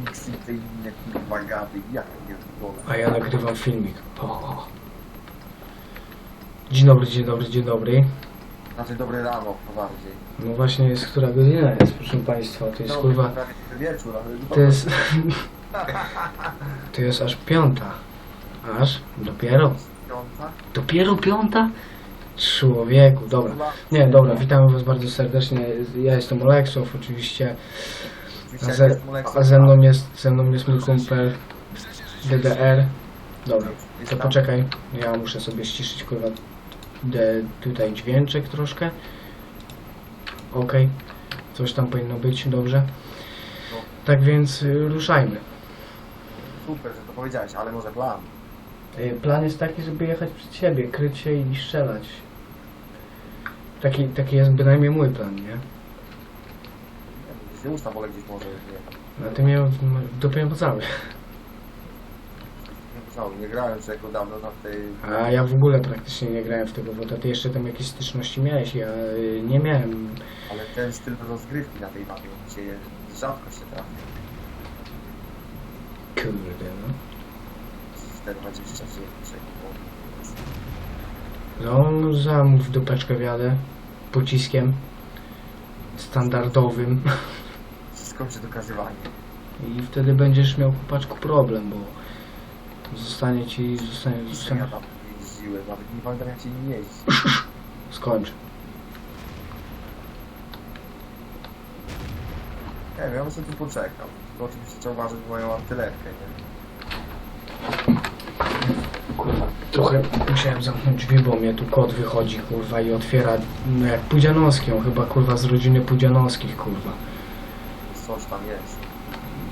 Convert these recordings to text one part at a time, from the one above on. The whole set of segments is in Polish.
miksy te inne kurwa gady. Pierdolę. A ja nagrywam filmik. O, o. Dzień dobry, dzień dobry, dzień dobry. Znaczy dobre rano, bardziej. No właśnie jest która godzina jest, proszę Państwa. To jest No, kurwa. prawie wieczór, ale To jest. To jest aż piąta. Aż? Dopiero? piąta. Dopiero piąta? Człowieku, dobra. Nie, dobra, witamy Was bardzo serdecznie. Ja jestem Oleksow, oczywiście. A ze, a ze mną jest, ze mną jest mój kumpel DDR. Dobra, to poczekaj. Ja muszę sobie ściszyć kurwa de, tutaj dźwięczek troszkę. Okej. Coś tam powinno być, dobrze. Tak więc y, ruszajmy. Super, że to powiedziałeś, ale może plan. Y, Plan jest taki, żeby jechać przed siebie, kryć się i strzelać. Taki, taki jest bynajmniej mój plan, nie? Z usta wolę gdzieś może nie. Na tym ja w w dupie cały. Nie grałem czego dawno na tej... A ja w ogóle praktycznie nie grałem w tego WOTA. Ty jeszcze tam jakieś styczności miałeś, ja y, nie miałem. Ale ten styl rozgrywki na tej mapie się rzadko się trafi. Kurde, no. 420 sekund. No, zam w dupeczkę wiadę. Pociskiem. Standardowym. Skończy dokazywanie. I wtedy będziesz miał kupaczku problem, bo zostanie ci, zostanie, I ja zostanie. tam jeździłem, nawet nie pamiętam jak się nim jeździ. Skończ. Nie wiem, ja bym sobie tu poczekał. To oczywiście trzeba uważać moją artylerkę, nie? Kurwa, trochę musiałem zamknąć drzwi, bo mnie tu kot wychodzi, kurwa, i otwiera, no jak Pudzianowski, on chyba, kurwa, z rodziny Pudzianowskich, kurwa. Tam jest.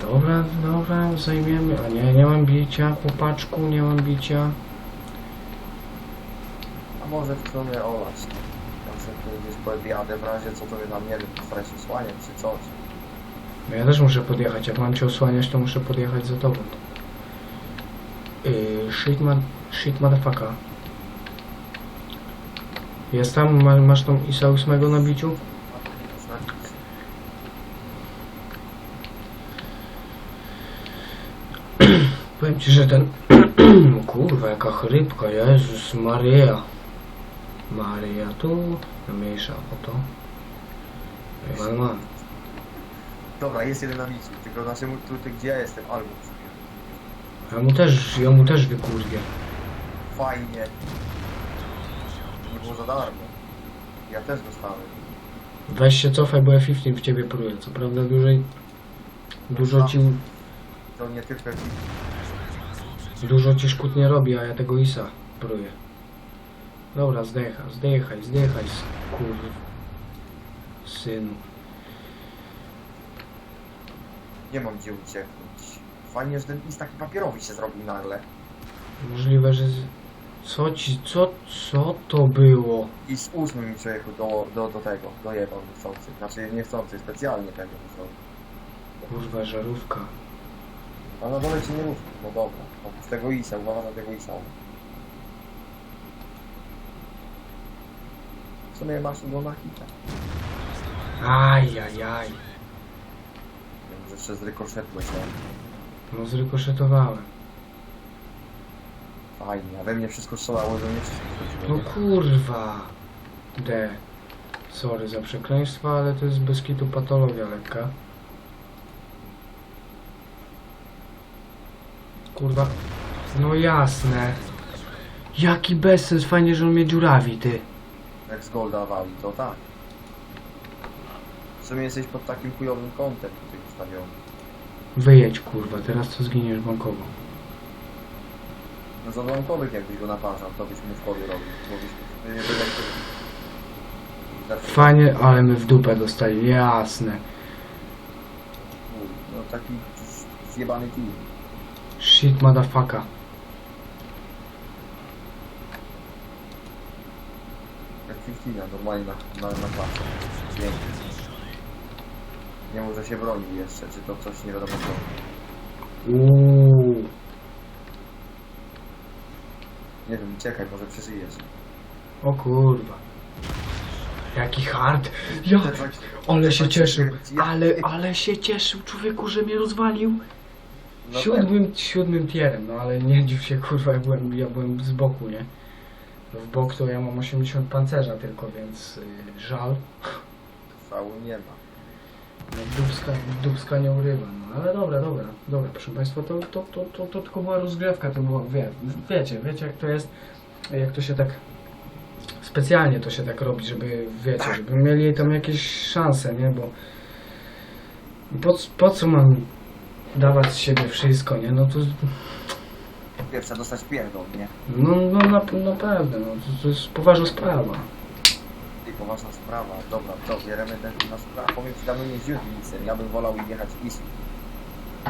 Dobra, dobra, zajmiemy, a nie, nie mam bicia, chłopaczku, nie mam bicia. A może w sumie olać. Ja sobie tu gdzieś pojadę w razie co to mnie tam, nie wiem, starać się słaniać czy coś. No ja też muszę podjechać, jak mam cię osłaniać, to muszę podjechać za tobą. Yy, shit, man, shit motherfucker. Jest tam, ma, masz tą ISA 8 na biciu? Znaczy, Powiem ci, że ten... kurwa, jaka chrypka, Jezus Maria. Maria tu, mniejsza o to. Ewan ma. Dobra, jest jeden na miejscu, tylko naszemu tutaj gdzie ja jestem, albo Ja mu też, ja mu też wykurwię. fajnie. Nie było za darmo. Ja też dostałem. Weź się cofaj, bo F-15 w ciebie pruje. Co prawda dłużej... Dużo ci, To nie tylko dużo ci szkód nie robi, a ja tego ISA pruję. Dobra, zdecha, zdechaj, zdechaj, kurw. Synu. nie mam gdzie ucieknąć. Fajnie, że ten list taki papierowy się zrobił nagle. Możliwe, że... z- Co ci, co, co to było? I z ósmym mi człowieku do, do, do tego, dojebał niechcący. Znaczy niechcący, specjalnie tego zrobił. Kurwa, żarówka. A na dole ci nie mów. No dobra, oprócz tego isa, uważaj na tego isa. W sumie masz go na hita. Aj, aj, aj. Wiem, że jeszcze z rykoszetu leciałem. No zrykoszetowałem. Fajnie, a we mnie wszystko strzelało, we mnie wszystko No chodziło. kurwa. D. Sorry za przekleństwo, ale to jest bez kitu patologia lekka. Kurwa. No jasne. Jaki bezsens, fajnie, że on mnie dziurawi, ty. Jak z Golda wali, to tak. W sumie jesteś pod takim chujowym kątem tutaj ustawiony. Wyjedź, kurwa, teraz to zginiesz bankowo. No z odłamkowych jakbyś go naparzał, to byś mu w robił. Bo byś nie Fajnie, ale my w dupę dostali, jasne. No taki zjebany team. Shit, motherfucker. Jak 15 normalnie na, na, na placu. Pięknie. Nie może się bronił jeszcze, czy to coś nie wiadomo co. Uuu. Nie wiem, czekaj, może przeżyjesz. O kurwa. Jaki hard. Ja, ale się cieszył. Ale, ale się cieszył człowieku, że mnie rozwalił. No Siódmym, siódmym tierem, no ale nie dziw się kurwa, ja byłem, ja byłem z boku, nie? W bok to ja mam 80 pancerza tylko, więc y, żal. Szału nie ma. No, Dubska, dubska nie urywa, no ale dobra, dobra, dobra, proszę Państwa, to, to, to, to, to tylko była rozgrywka, to było, wie, wiecie, wiecie jak to jest, jak to się tak, specjalnie to się tak robi, żeby, wiecie, żeby mieli tam jakieś szanse, nie, bo po, po co mam dawać z siebie wszystko, nie, no to, Pierwsza dostać pierdol, nie? no, no na, na pewno, no, to, to jest poważna sprawa. I poważna sprawa. Dobra, to bierzemy ten nasz prawo. Powiem ci, jeździłem Winicem. Ja bym wolał jechać Isu.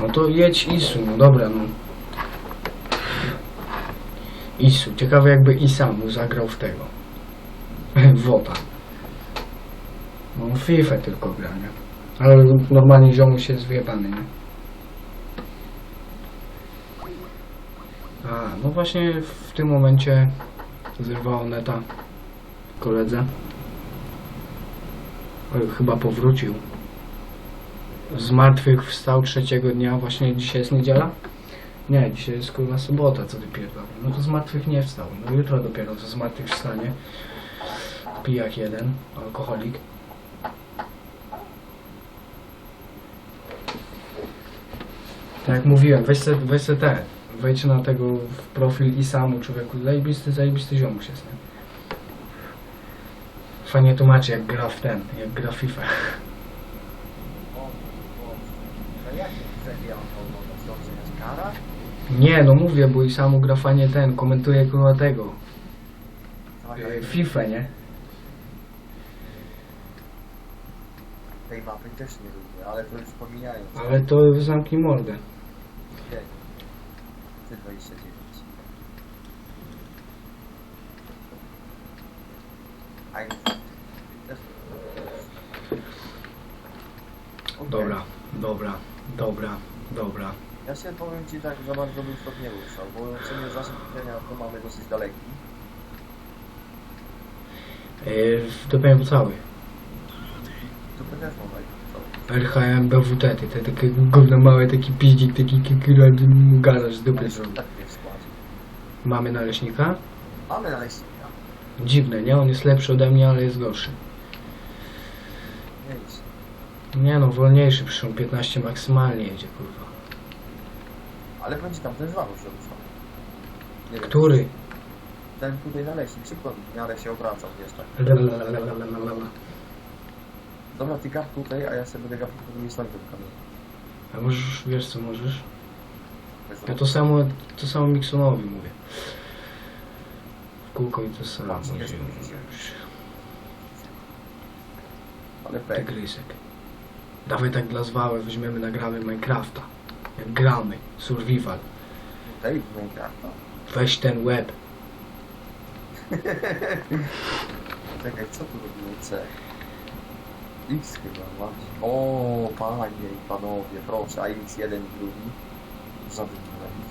No to jedź Isu, no dobra, no. Isu, ciekawe jakby Isamu zagrał w tego. Wota. No FIFA tylko gra, nie? Ale normalnie ziomuś jest wyjebany, nie? A, no właśnie w tym momencie zerwało neta koledze. Oj, chyba powrócił z martwych wstał trzeciego dnia, właśnie dzisiaj jest niedziela? Nie, dzisiaj jest kurwa sobota, co ty pierdolę. No to z martwych nie wstał. No jutro dopiero to z martwych wstanie. Pijak jeden, alkoholik. Tak jak mówiłem, weź se, weź se te, wejdź na tego w profil i samu człowieku, zajebisty, zajebisty ziomuś jest, nie? Fajnie tłumaczy jak gra w ten, jak gra w FIFA. Nie no mówię, bo i samu gra fajnie ten, komentuje kurwa tego, e, FIFA, nie? Tej mapy też nie lubię, ale to już pomijając. Ale to zamknij mordę. Nie. Ty 29. A. Okej. Dobra, dobra, dobra, dobra. Ja się powiem Ci tak, za bardzo bym stąd nie ruszał, bo w sumie zasób widzenia to mamy dosyć daleki. Yy, dopiero cały. Tu też mam daleki. RHM BWT, ty, te takie gówno małe, taki piździk, taki garaż Ale zrobił. Mamy naleśnika? Mamy naleśnika. Dziwne, nie? On jest lepszy ode mnie, ale jest gorszy. Nie no, wolniejszy, on 15 maksymalnie jedzie, kurwa. Ale będzie tam ten żwaru się Który? Ten tutaj naleśnik szybko w miarę się obracał, wiesz tak. Dobra, ty gap tutaj, a ja sobie będę gap po drugiej stronie tego kamienia. A możesz, wiesz co możesz? Bez Ja to samo, to samo Mixonowi mówię. W kółko i to samo. Jest różnica. Ale pek. Tygrysek. Dawaj tak dla zwały, weźmiemy, nagramy Minecrafta. Jak gramy, survival. W Minecrafta. Weź ten web. Czekaj, co tu robimy C? X chyba, właśnie. O, panie i panowie, proszę, a X jeden i drugi. Żaden nie.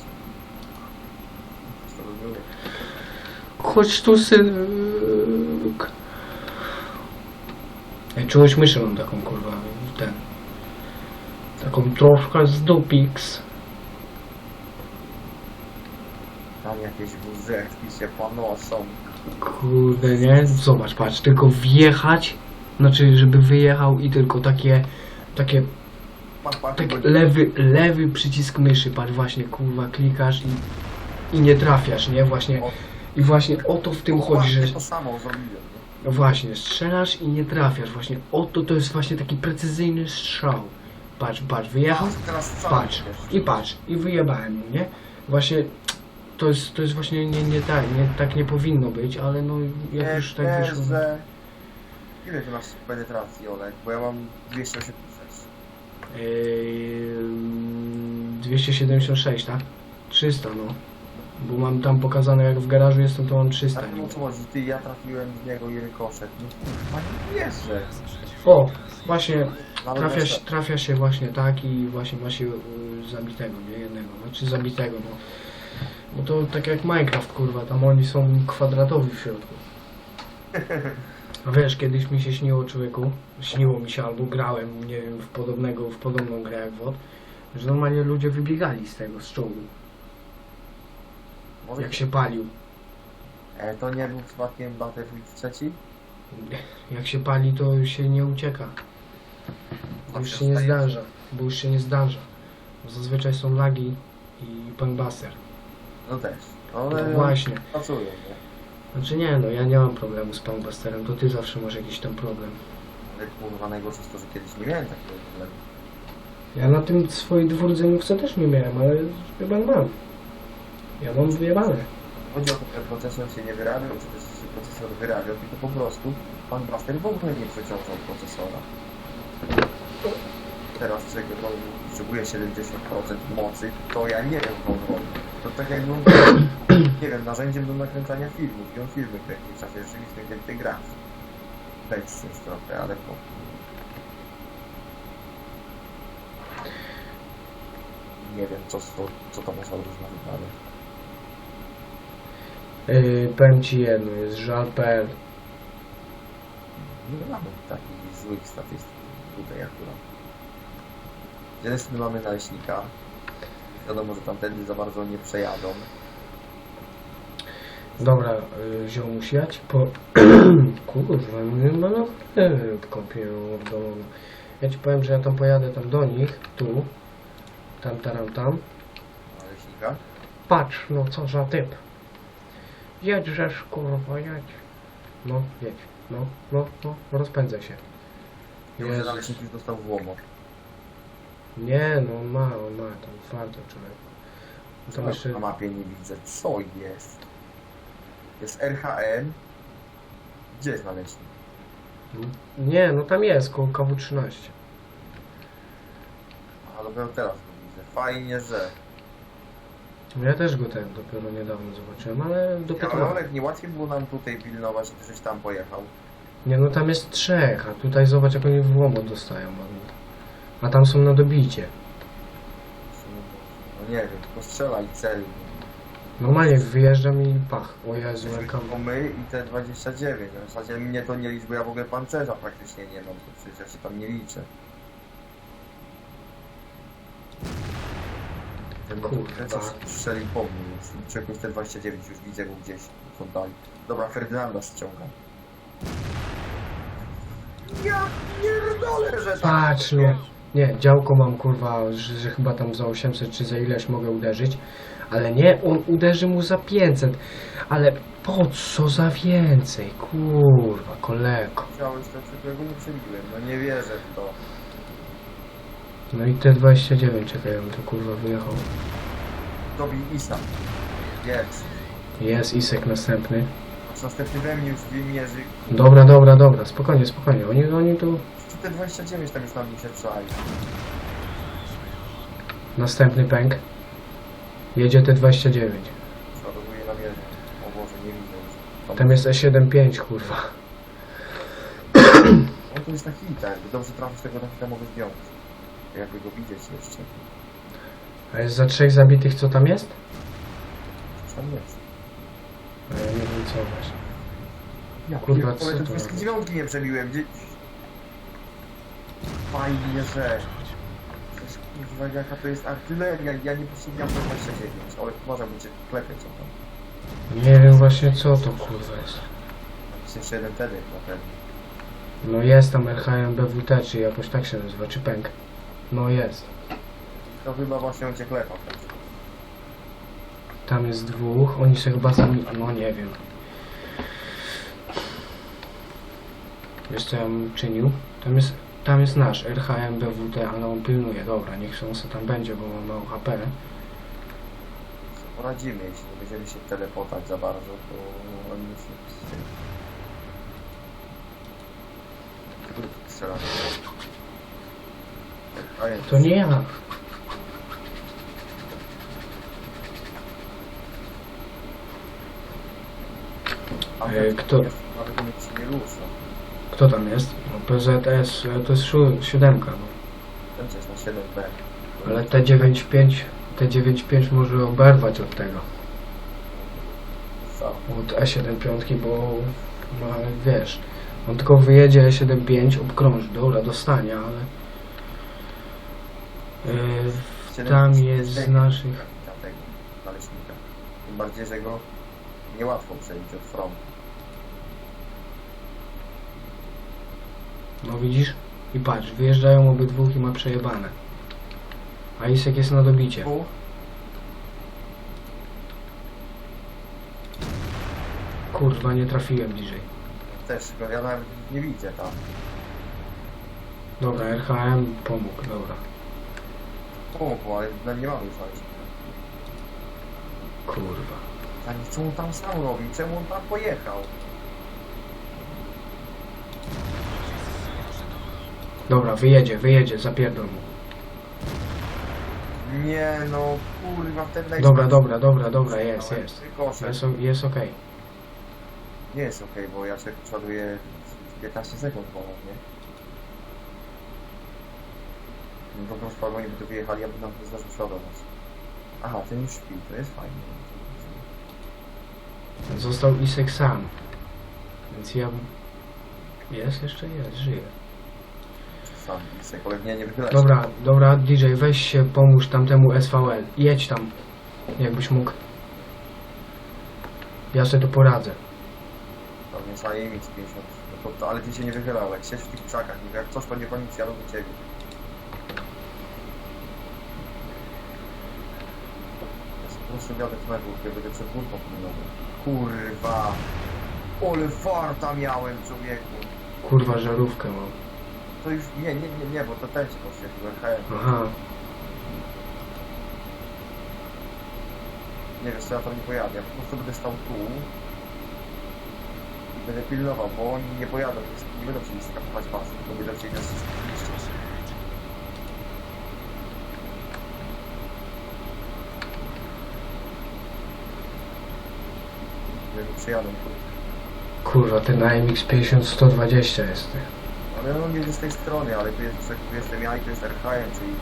Co to było? Chodź tu, synek. Ej, czułeś myszę mam taką, kurwa, ten. Taką troszkę z dupix. Tam jakieś wózeczki się panoszą. Kurde, nie? Zobacz, patrz, tylko wjechać, znaczy, żeby wyjechał i tylko takie, takie, tak lewy, lewy przycisk myszy, patrz, właśnie, kurwa, klikasz i, i nie trafiasz, nie? Właśnie, i właśnie o to w tym chodzi, że, to samo zrobiłem, no właśnie, strzelasz i nie trafiasz, właśnie, o to, to jest właśnie taki precyzyjny strzał. Patrz, patrz, wyjechał, Patrz, i patrz, i wyjebałem nie? Właśnie, to jest, to jest właśnie nie, nie tak, nie, tak nie powinno być, ale no, jak już tak Nie, wyszło. Że... Ile ty masz penetracji, Olek? Bo ja mam 286. Yy, 276, tak? 300, no. Bo mam tam pokazane, jak w garażu jestem, to mam 300. Ale no co chodzi, ty, ja trafiłem w niego i rykoszet. No kurwa, nie wierzę. O, właśnie, trafia się, trafia się właśnie tak i właśnie ma się y, zabitego, nie jednego, znaczy zabitego, no. Bo to tak jak Minecraft, kurwa, tam oni są kwadratowi w środku. A wiesz, kiedyś mi się śniło człowieku, śniło mi się albo grałem, nie wiem, w podobnego, w podobną grę jak WOD, że normalnie ludzie wybiegali z tego, z czołgu, Może jak się palił. e, to nie był przypadkiem Battlefield trzeci? Jak się pali, to już się nie ucieka. Bo już się nie zdarza, bo już się nie zdarza. Bo zazwyczaj są lagi i panbaster. No też. No Ale właśnie. pracują, nie? Znaczy nie, no ja nie mam problemu z panbasterem, to ty zawsze masz jakiś tam problem. Ale kurwa najgorsze jest to, że kiedyś nie miałem takiego problemu. Ja na tym swojej dwurdzeniówce też nie miałem, ale chyba mam. Ja mam wyjebane. Chodzi o to, że procesor się nie wyrabiał, czy też się procesor wyrabiał, tylko po prostu pan Blaster w ogóle nie przeciążał procesora. Teraz czego to potrzebuje 70% mocy, to ja nie wiem, co on robi. To tak jakby on nie wiem, narzędziem do nakręcania filmów i on filmy w czasie rzeczywistym, kiedy ty grasz. Wejdź się trochę, ale po... Nie wiem, co, co, co to można różna wypadek. Yy, powiem ci jedno, jest żal.pl. Nie mamy takich złych statystyk tutaj akurat. Z jednej strony mamy naleśnika. Wiadomo, że tamtędy za bardzo nie przejadą. Dobra, yy, ziomuś siać po... Kurwa, nie ma kąpię ordolone. Ja ci powiem, że ja tam pojadę tam do nich, tu, tam, tam, tam. Naleśnika. Patrz, no co za typ. Jedźżesz, kurwa, jedź. No, jedź. No, no, no, rozpędzę się. Że Jezus. naleśnik już dostał w łomo. Nie, no on ma, on ma, tam twardo człowiek. Tam jeszcze... Na mapie nie widzę. Co jest? Jest RHM. Gdzie jest naleśnik? Nie, no tam jest, koło KW13. A dopiero teraz go widzę. Fajnie, że. Ja też go ten dopiero niedawno zobaczyłem, ale Ja, dopiero... ale nie łatwiej było nam tutaj pilnować, żeś tam pojechał. Nie, no tam jest trzech, a tutaj zobacz jak oni w dostają. A tam są na dobicie. No nie wiem, tylko strzela i cel. Normalnie wyjeżdżam i pach. O Jezu, jaka... My i te 29. W zasadzie mnie to nie liczy, bo ja w ogóle pancerza praktycznie nie mam, to przecież ja się tam nie liczę. Kurwa. strzelił po mnie, więc czegoś te 29 już widzę go gdzieś w oddali. Dobra, Ferdynanda ściągam. Ja pierdolę, że tak! Patrz, no. Nie, działko mam kurwa, że, że chyba tam za 800 czy za ileś mogę uderzyć. Ale nie, on uderzy mu za 500. Ale po co za więcej? Kurwa, kolego. Chciałeś to, którego nie przebiłem, no nie wierzę w to. No i te 29, czekaj, on to kurwa wyjechał. Dobij Isa. Jest. Jest Isek następny. Następny we mnie już wymierzy. Dobra, dobra, dobra, spokojnie, spokojnie. Oni, oni tu... Te 29 tam już na mnie się trzali? Następny pęk. Jedzie te 29. Przeładowuję na wieżę. O Boże, nie widzę już. Tam jest E75, kurwa. On to jest na hita, jakby dobrze trafić tego na hita mogę zdjąć. Jakby go widzieć jeszcze. A jest za trzech zabitych, co tam jest? Coś tam jest. A ja nie wiem co właśnie. Ja Kurwa, co te to wszystkie robi? dziewiątki nie przebiłem. Gdzie... Fajnie, że... Przecież kurwa, jaka to jest artyleria. Ja nie potrzebuję 29. Ale uważam, będzie klepie co tam. Nie wiem właśnie co to kurwa jest. Jest jeszcze jeden tedek na pewno. No jest tam RHM BWT, czy jakoś tak się nazywa, czy pęk. No jest. To chyba właśnie cię klepa. Tam jest dwóch, oni się chyba zami... No nie wiem. Wiesz co ja bym czynił? Tam jest, tam jest nasz RHM BWT, ale on pilnuje. Dobra, niech on sobie tam będzie, bo ma mało HP. Poradzimy, jeśli nie będziemy się telepotać za bardzo, to on musi... Kurde, strzelam. A nie, To nie ja. a nie, kto? Nie się nie rusza. Kto tam jest? No PZS, e, to jest sió- siódemka, no. Jest na 7B. Ale te 9.5, te 9.5 może oberwać od tego. Co? Od E75, bo ma, wiesz, On tylko wyjedzie 7.5, obkrąży. Dobra, dostanie, ale... Yy, tam jest z naszych... Tego naleśnika. Tym bardziej, że go niełatwo przebić od frontu. No widzisz? I patrz, wyjeżdżają obydwóch i ma przejebane. A Isek jest na dobicie. Kurwa, nie trafiłem bliżej. też go ja nawet nie widzę tam. Dobra, RHM pomógł, dobra. Pomogło, ale no nie mamy już naleśnika. Kurwa. A nie, co on tam sam robi? Czemu on tam pojechał? Dobra, wyjedzie, wyjedzie, zapierdol mu. Nie no, kurwa, ten najstarszy- Dobra, dobra, dobra, dobra, jest, jest. Jest, o- jest okej. Nie jest okej, bo ja się przoduję 15 sekund ponad, nie? No dobrą sprawą nie by tu wyjechali, ja bym nam zdążył przodować. Aha, ten już śpi, to jest fajnie. Został Isek sam. Więc ja... Jest? Jeszcze jest, żyje. Isek, ale nie, nie wychylaj Dobra, dobra, DJ, weź się, pomóż tamtemu SVL. Jedź tam, jakbyś mógł. Ja sobie to poradzę. Tam jest AMX 50. No to, to, ale ty się nie wychylałeś, siedź w tych krzakach, mówię, jak coś to niech oni jadą do ciebie. Prostu wiadę na górkę, będę przed górką pilnował. Kurwa! Ole farta miałem, człowieku! Kurwa, żarówkę mam. To już, nie, nie, nie, nie, bo to ten ci poświetlił, RHM. Aha, Nie wiesz co, ja tam nie pojadę, ja po prostu będę stał tu i będę pilnował, bo oni nie pojadą, nie będą chcieli skapować pasy, tylko będą chcieli nas zniszczyć. Przyjadą tu. kurwa, ten AMX 50 120 jest. Ale on jedzie z tej strony, ale tu jest, tu jestem ja i tu jest RHM, czyli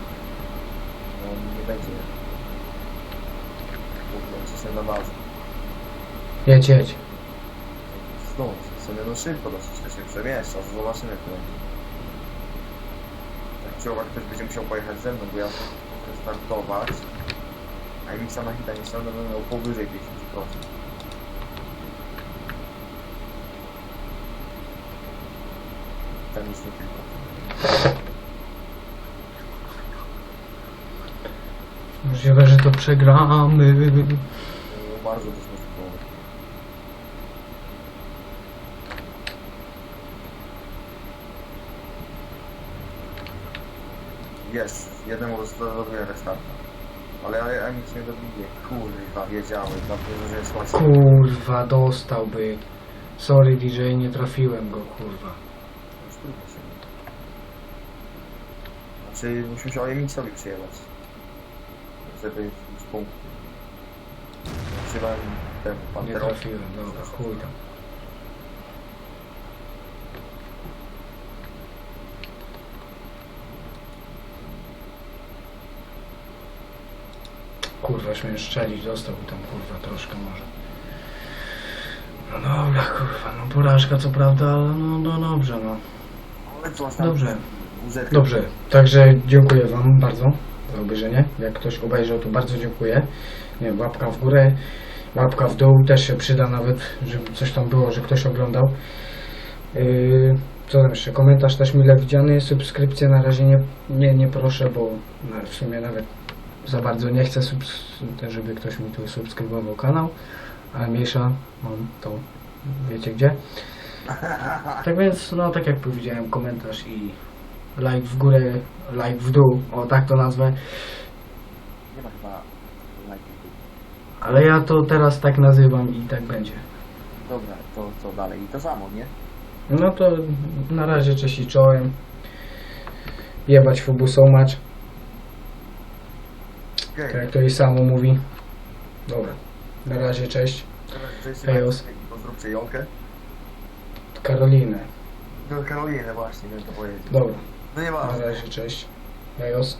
no, nie będzie ogóle cisnę na bazę. Jedź, jedź. Znów, sobie no szybko dosyć to się przemieszcza, zobaczymy to. Tak czy owak ktoś będzie musiał pojechać ze mną, bo ja muszę startować. A mi sama hita nie ściągnę, będę miał powyżej 50%. Tam nic tylko. Możliwe, że to przegramy. Bardzo dyskusyjne. Jest, jednemu rozładowuję restarta. Ale ja, ja nic nie dobiję. Kurwa, wiedziałem, dlatego że jest łatwo. Kurwa, dostałby. Sorry DJ, nie trafiłem go, kurwa. Znaczy, musimy się Ojemiksowi przyjechać. Żeby z punktu. Trzymałem temu Nie panterowi. trafiłem, dobra, chuj tam. Kurwa, już mnie strzelić, dostał tam kurwa troszkę może. No dobra, kurwa, no porażka co prawda, ale no, no dobrze, no. Dobrze. Dobrze, także dziękuję Wam bardzo za obejrzenie. Jak ktoś obejrzał, to bardzo dziękuję. Nie łapka w górę, łapka w dół też się przyda nawet, żeby coś tam było, że ktoś oglądał. Yy, co tam jeszcze? Komentarz też mile widziany, subskrypcję na razie nie, nie, nie proszę, bo no, w sumie nawet za bardzo nie chcę, żeby ktoś mi tu subskrybował kanał, ale mniejsza, mam to, wiecie gdzie. Tak więc, no tak jak powiedziałem, komentarz i like w górę, like w dół, o tak to nazwę. Nie ma chyba lajków. Ale ja to teraz tak nazywam i tak będzie. Dobra, to co dalej? I to samo, nie? No to na razie cześć i czołem. Jebać fubu so much, Okej. tak jak to i samo mówi. Dobra, na razie cześć. Teraz cześć, Hejos. Pozdrówcie Jolkę. Karolinę. Do Karolinę właśnie, miałem to powiedzieć. Dobra, No nie na razie cześć. Hejos.